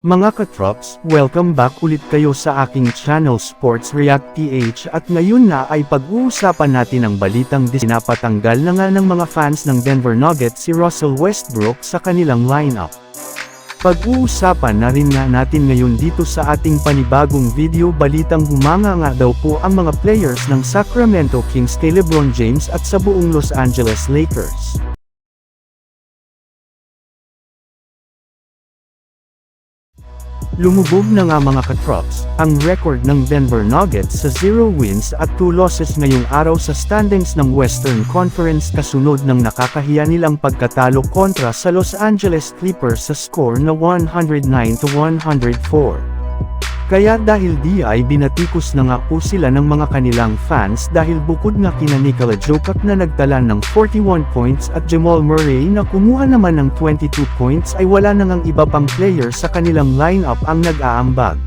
Mga katrops, welcome back ulit kayo sa aking channel Sports React PH at ngayon na ay pag-uusapan natin ang balitang disinapatanggal na nga ng mga fans ng Denver Nuggets si Russell Westbrook sa kanilang lineup. Pag-uusapan na rin nga natin ngayon dito sa ating panibagong video balitang humanga nga daw po ang mga players ng Sacramento Kings kay LeBron James at sa buong Los Angeles Lakers. Lumubog na nga mga katrops, ang record ng Denver Nuggets sa 0 wins at 2 losses ngayong araw sa standings ng Western Conference kasunod ng nakakahiya nilang pagkatalo kontra sa Los Angeles Clippers sa score na 109-104. Kaya dahil di ay binatikos na nga po sila ng mga kanilang fans dahil bukod nga kina Nikola Jokic na nagtala ng 41 points at Jamal Murray na kumuha naman ng 22 points ay wala na ngang iba pang player sa kanilang lineup ang nag-aambag.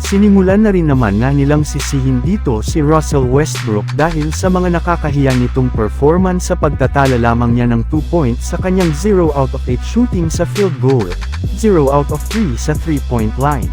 Sinimulan na rin naman nga nilang sisihin dito si Russell Westbrook dahil sa mga nakakahiya nitong performance sa pagtatala lamang niya ng 2 points sa kanyang 0 out of 8 shooting sa field goal, 0 out of 3 sa 3-point line.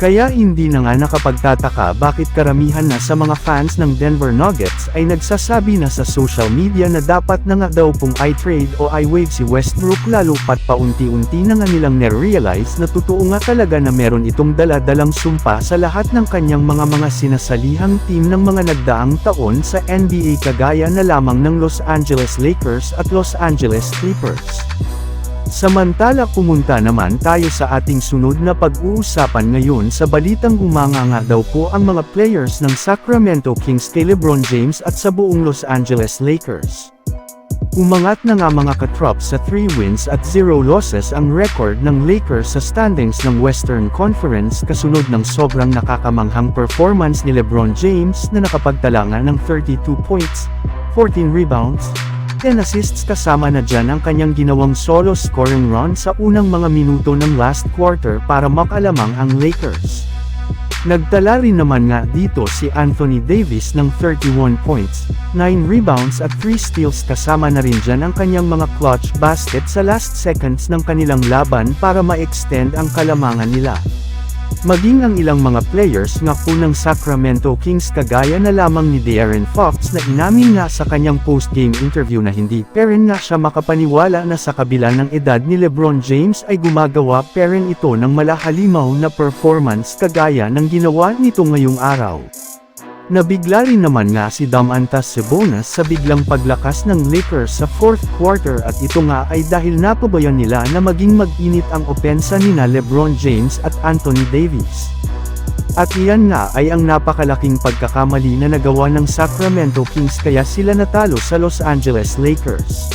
Kaya hindi na nga nakapagtataka bakit karamihan na sa mga fans ng Denver Nuggets ay nagsasabi na sa social media na dapat na nga daw pong i-trade o i-wave si Westbrook lalo pat paunti-unti na nga nilang nerealize na totoo nga talaga na meron itong dala-dalang sumpa sa lahat ng kanyang mga mga sinasalihang team ng mga nagdaang taon sa NBA kagaya na lamang ng Los Angeles Lakers at Los Angeles Clippers. Samantala pumunta naman tayo sa ating sunod na pag-uusapan ngayon sa balitang humanga nga daw po ang mga players ng Sacramento Kings kay LeBron James at sa buong Los Angeles Lakers. Umangat na nga mga katrops sa 3 wins at 0 losses ang record ng Lakers sa standings ng Western Conference kasunod ng sobrang nakakamanghang performance ni LeBron James na nakapagtala ng 32 points, 14 rebounds, 10 assists kasama na dyan ang kanyang ginawang solo scoring run sa unang mga minuto ng last quarter para makalamang ang Lakers. Nagtala rin naman nga dito si Anthony Davis ng 31 points, 9 rebounds at 3 steals kasama na rin dyan ang kanyang mga clutch basket sa last seconds ng kanilang laban para ma-extend ang kalamangan nila. Maging ang ilang mga players nga po Sacramento Kings kagaya na lamang ni De'Aaron Fox na inamin nga sa kanyang post-game interview na hindi peren nga siya makapaniwala na sa kabila ng edad ni Lebron James ay gumagawa peren ito ng malahalimaw na performance kagaya ng ginawa nito ngayong araw. Nabigla rin naman nga si Damantas Cebonas sa biglang paglakas ng Lakers sa fourth quarter at ito nga ay dahil napabayan nila na maging mag-init ang opensa nina Lebron James at Anthony Davis. At iyan nga ay ang napakalaking pagkakamali na nagawa ng Sacramento Kings kaya sila natalo sa Los Angeles Lakers.